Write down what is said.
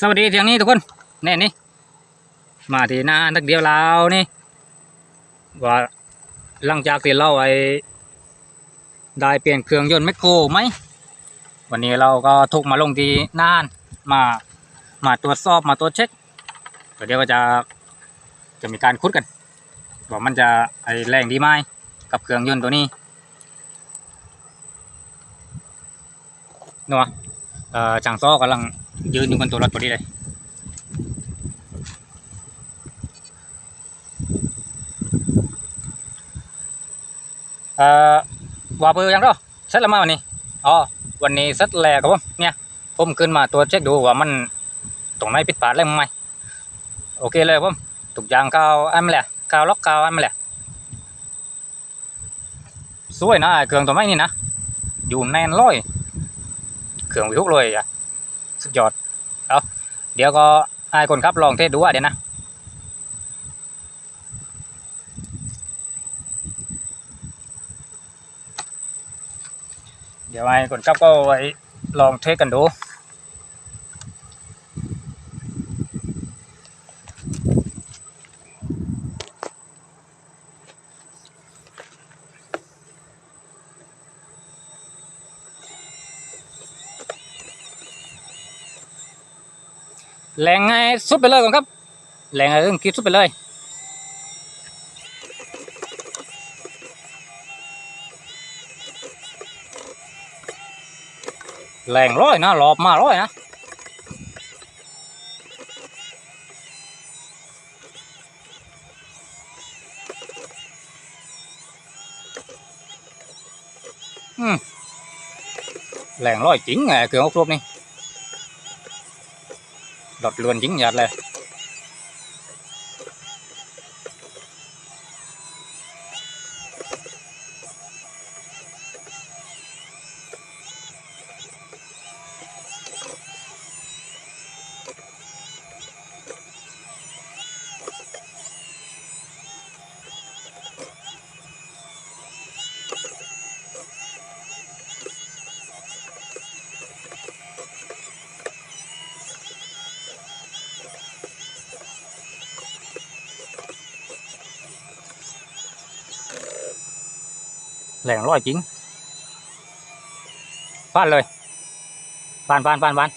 สวัสดีเที่ยงนี้ทุกคนแน่นี่มาที่หน้านักเดียวลาวนี่ ว่าหลังจากที่เราไอ้ได้เปลี่ยนเครื่องยนต์แมคโครไหมวันนี้เราก็ทุกมาลงที่น่านมามาตรวจสอบมาตรวจเช็คเดี๋ยวก็จะจะมีการคุดกันว่ามันจะไอแรงดีไหมกับเครื่องยนต์ตัวนี้เนาะเอ่อช่างซ้อกำลัง ยืนอยู่บนตัวรถพอดีเลยเอ่อว่าเบอร์ยังเด้อเสร็จแล้วมาวันนี้อ๋อวันนี้เสร็จแล้วครับผมเนี่ยผมขึ้นมาตัวเช็คดูว่ามันตรงไหนผิดพลาดอะไรมั้งไหมโอเคเลยผมทุกอย่างกาวอันมาแหละกาวล็อกกาวอันมาแหละสวยนะเครื่องตัวไม้นี่นะอยู่แน่นร้อยเครื่องวิวเลยอะ สุดยอด เอาเดี๋ยวก็ไอ้คนขับลองเทสดูว่าเดี๋ยวนะเดี๋ยวไอ้คนขับก็ไว้ลองเทสกันดู แรงไงสุดไปเลยก่อนครับแรงไงเรื่องคิดสุดไปเลยแรงร้อยนะหลอบมาร้อยนะแรงร้อยจริงไงเกือบครื่ หลอดลวนยิงหยาดเลย แหลงร้อยจริงฟานเลยฟานฟานฟานฟาน